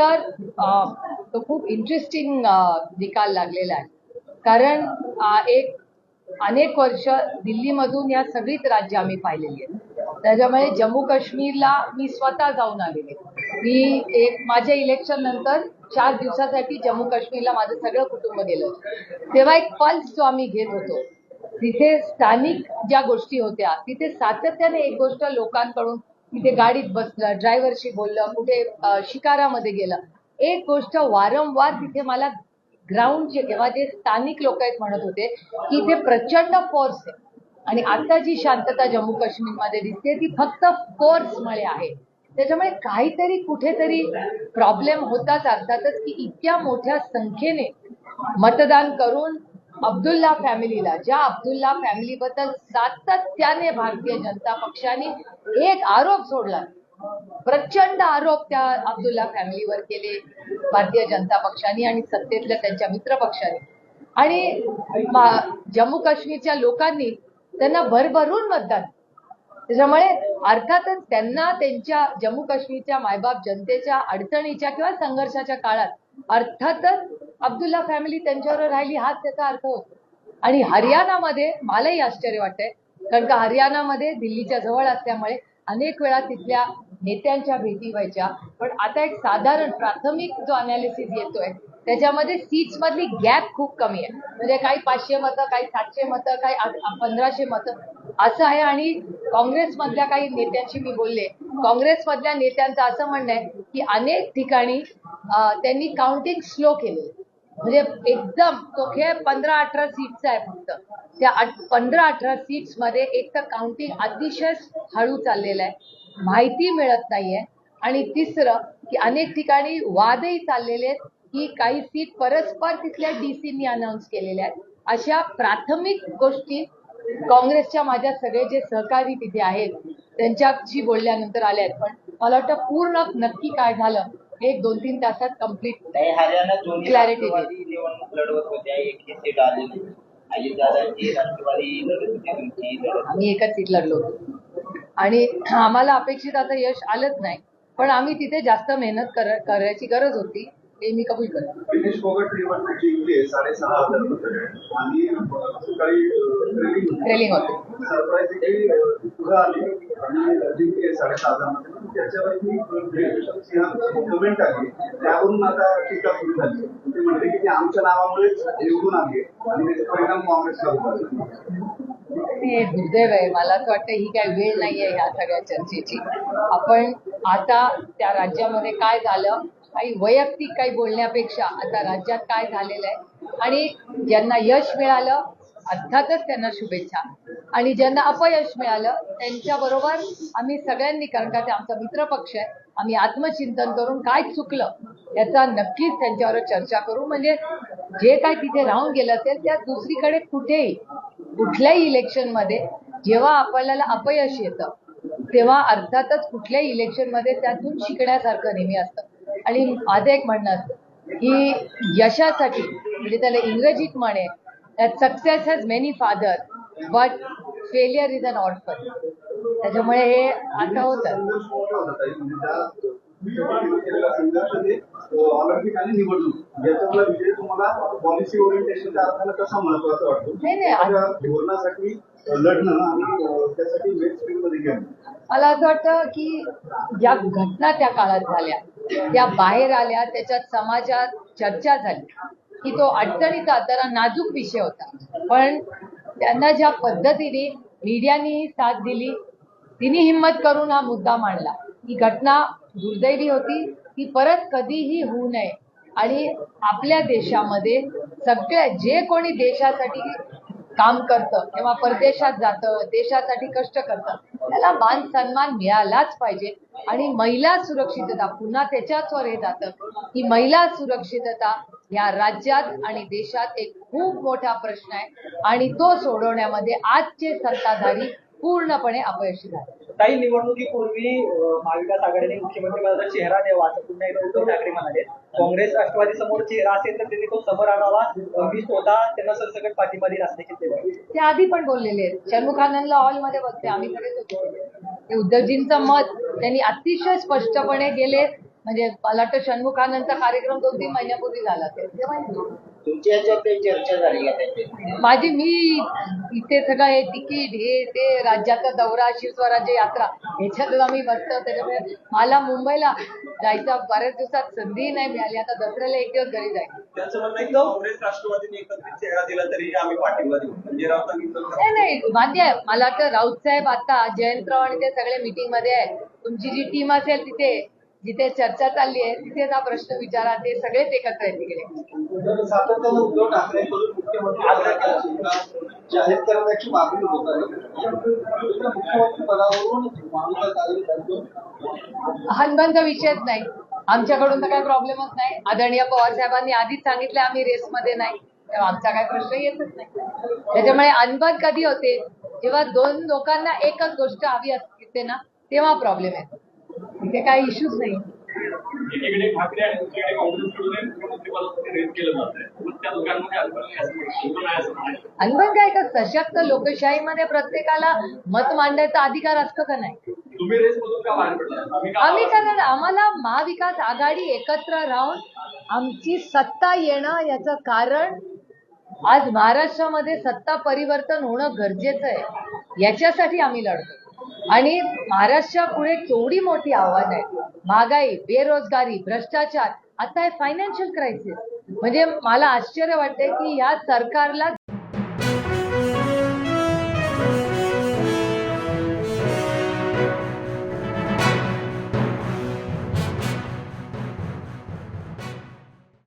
तर तो खूप इंटरेस्टिंग निकाल लागलेला आहे. कारण एक अनेक वर्ष दिल्लीमधून या सगळीच राज्य आम्ही पाहिलेली आहेत. त्याच्यामुळे जम्मू काश्मीरला मी स्वतः जाऊन आलेले मी एक माझ्या इलेक्शन नंतर चार दिवसासाठी जम्मू काश्मीरला माझं सगळं कुटुंब गेलं तेव्हा एक पल्स जो आम्ही घेत होतो तिथे स्थानिक ज्या गोष्टी होत्या तिथे सातत्याने एक गोष्ट लोकांकडून तिथे गाडीत बसलं ड्रायव्हरशी बोललं कुठे शिकारामध्ये गेलं. एक गोष्ट वारंवार तिथे मला ग्राउंडचे किंवा जे स्थानिक लोक आहेत म्हणत होते की इथे प्रचंड फोर्स आहे. आणि आता जी शांतता जम्मू काश्मीरमध्ये दिसते ती फक्त फोर्समुळे आहे. त्याच्यामुळे काहीतरी कुठेतरी प्रॉब्लेम होताच अर्थातच की इतक्या मोठ्या संख्येने मतदान करून अब्दुल्ला फॅमिलीला ज्या अब्दुल्ला फॅमिलीबद्दल सातत्याने भारतीय जनता पक्षाने एक आरोप सोडला. प्रचंड आरोप त्या अब्दुल्ला फॅमिलीवर केले भारतीय जनता पक्षाने आणि सत्तेतल्या त्यांच्या मित्र पक्षाने. आणि जम्मू काश्मीरच्या लोकांनी त्यांना भरभरून मतदान. त्याच्यामुळे अर्थातच त्यांना त्यांच्या जम्मू काश्मीरच्या मायबाप जनतेच्या अडचणीच्या किंवा संघर्षाच्या काळात अर्थातच अब्दुल्ला फॅमिली त्यांच्यावर राहिली हाच त्याचा अर्थ होतो. आणि हरियाणामध्ये मलाही आश्चर्य वाटतंय कारण का हरियाणामध्ये दिल्लीच्या जवळ असल्यामुळे अनेक वेळा तिथल्या नेत्यांच्या भेटी व्हायच्या. पण आता एक साधारण प्राथमिक जो अनालिसिस येतोय त्याच्यामध्ये सीट्स मधली गॅप खूप कमी आहे. म्हणजे काही पाचशे मतं काही सातशे मतं काही पंधराशे मतं असं आहे. आणि काँग्रेसमधल्या काही नेत्यांशी मी बोलले. काँग्रेसमधल्या नेत्यांचं असं म्हणणं आहे की अनेक ठिकाणी त्यांनी काउंटिंग स्लो केले म्हणजे एकदम तो खेळ पंधरा अठरा सीट्स आहे फक्त. त्या पंधरा अठरा सीट्समध्ये एक तर काउंटिंग अतिशय हळू चाललेलं आहे. माहिती मिळत नाहीये. आणि तिसरं की अनेक ठिकाणी वादही चाललेले आहेत की काही सीट परस्पर तिथल्या डीसीनी अनाऊन्स केलेल्या आहेत. अशा प्राथमिक गोष्टी काँग्रेसच्या माझ्या सगळे जे सहकारी तिथे आहेत त्यांच्याशी बोलल्यानंतर आल्या आहेत. पण मला वाटतं पूर्ण नक्की काय झालं एक दोन तीन तासात कंप्लीट नाही हरियाणात दोन्ही Clarity राष्ट्रवादी निवडणूक लढवत होत्या. एकही सीट आली नाही अजितदादांची राष्ट्रवादी लढत होती तुमची लढत आम्ही एकाच सीट लढलो होतो. आणि आम्हाला अपेक्षित आता यश आलंच नाही. पण आम्ही तिथे जास्त मेहनत कर करायची गरज होती. हे मी कबूल करतो दिनेश फोगट निवडणूक जिंकली साडेसहा हजार मतं आणि अं, सकाळी Trailing होते. सरप्राईजली पुढे आली. आणि जिंकली साडेसहा हजार मतं त्याच्यावरती ग्रेजुएशन सिंह कमेंट आली. त्यावरून आता टीका सुरू झाली. ते म्हणते की ते आमच्या नावामुळेच निवडून आली आणि त्याचे परिणाम काँग्रेसला होतात हे दुर्दैव आहे. मला असं वाटतं ही काही वेळ नाहीये ह्या सगळ्या चर्चेची. आपण आता त्या राज्यामध्ये काय झालं? काही वैयक्तिक काही बोलण्यापेक्षा आता राज्यात काय झालेलं आहे? आणि ज्यांना यश मिळालं अर्थातच त्यांना शुभेच्छा. आणि ज्यांना अपयश मिळालं त्यांच्या बरोबर आम्ही सगळ्यांनी कारण का ते आमचा मित्र पक्ष आहे आम्ही आत्मचिंतन करून काय चुकलं याचा नक्कीच त्यांच्यावर चर्चा करू. म्हणजे जे काय तिथे राहून गेलं असेल त्या दुसरीकडे कुठेही कुठल्याही इलेक्शनमध्ये जेव्हा आपल्याला अपयश येतं तेव्हा अर्थातच कुठल्याही इलेक्शनमध्ये त्यातून शिकण्यासारखं नेहमी असतं. आणि माझं एक म्हणणं असतं की यशासाठी म्हणजे त्याला इंग्रजीत म्हणे success has many father but failure is an orphan त्याच्यामुळे हे आता होतं. मला असं वाटतं की ज्या घटना त्या काळात झाल्या त्या बाहेर आल्या त्याच्यात समाजात चर्चा झाली. की तो अडचणीचा जरा नाजूक विषय होता. पण त्यांना ज्या पद्धतीने मीडियाने साथ दिली तिने हिंमत करून हा मुद्दा मांडला. ही घटना दुर्दैवी होती. ती परत कधीही होऊ नये. आणि आपल्या देशामध्ये सगळ्या जे कोणी देशासाठी काम करतं किंवा परदेशात जातं देशासाठी कष्ट करतं त्याला मान सन्मान मिळालाच पाहिजे. आणि महिला सुरक्षितता पुन्हा त्याच्याच वर हे जातं. की महिला सुरक्षितता या राज्यात आणि देशात एक खूप मोठा प्रश्न आहे. आणि तो सोडवण्यामध्ये आजचे सत्ताधारी पूर्णपणे अपयशी झाले. काही निवडणुकीपूर्वी महाविकास आघाडीने मुख्यमंत्री पदाचा चेहरा द्यावा असं पुन्हा एकदा उद्धव ठाकरे म्हणाले. काँग्रेस राष्ट्रवादी समोर चेहरा असेल तर त्यांनी तो समोर आणावा. मी स्वतः त्यांना सरसकट पाठिंबा देईल असल्याची ते. ते आधी पण बोललेले आहेत. शर्मुखानंदला हॉलमध्ये बसते आम्ही सगळेच होतो ते उद्धवजींचं मत त्यांनी अतिशय स्पष्टपणे गेले. म्हणजे मला वाटतं षण्मुखानंदचा कार्यक्रम दोन तीन महिन्यापूर्वी झाला तेव्हा तुमच्या याच्यावर काही चर्चा झाली माझी मी इथे सगळं हे तिकीट हे ते राज्याचा दौरा शिवस्वराज्य यात्रा ह्याच्यातच आम्ही बसतो. त्याच्यामुळे मला मुंबईला जायचा बऱ्याच दिवसात संधीही नाही मिळाली. आता दसऱ्याला एक दिवस घरी जाईल म्हणजे नाही नाही मान्य आहे. मला वाटतं राऊत साहेब आता जयंतराव आणि ते सगळे मीटिंगमध्ये आहे. तुमची जी टीम असेल तिथे जिथे चर्चा चालली आहे तिथेच हा प्रश्न विचारा ते सगळेच एकत्र आहेत तिकडे. तर सातत्यानं उद्धव ठाकरेंकडून मुख्यमंत्री पदाची जाहीर करण्याची मागणी होत आहे. मुख्यमंत्री पदावरून महाविकास आघाडी सरकार हनबनचा विषयच नाही. आमच्याकडून तर काही प्रॉब्लेमच नाही. आदरणीय पवार साहेबांनी आधीच सांगितलं आम्ही रेसमध्ये नाही. तेव्हा आमचा काही प्रश्न येतच नाही. त्याच्यामुळे अनबन कधी होते? जेव्हा दोन लोकांना एकच गोष्ट हवी असते ना तेव्हा प्रॉब्लेम येतो. तिथे काही इश्यूज नाही. एकीकडे ठाकरे आणि दुसरीकडे काँग्रेसकडून मुख्यमंत्री पदासाठी रेस केलं जात आहे. मग त्या दोघांमध्ये अंतर नाही असं नाही असं म्हणायचं अनबन काय का? सशक्त लोकशाहीमध्ये प्रत्येकाला मत मांडायचा अधिकार असतो का नाही? तुम्ही रेस मधून का बाहेर पडला आम्ही का आम्ही कारण आम्हाला महाविकास आघाडी एकत्र राहून आमची सत्ता येणं याचं कारण आज महाराष्ट्रामध्ये सत्ता परिवर्तन होणं गरजेचं आहे. याच्यासाठी आम्ही लढतो आणि महाराष्ट्रापुढे केवढी मोठी आव्हानं आहेत महागाई बेरोजगारी भ्रष्टाचार आता आहे फायनान्शियल क्रायसिस म्हणजे मला आश्चर्य वाटतंय की या सरकारला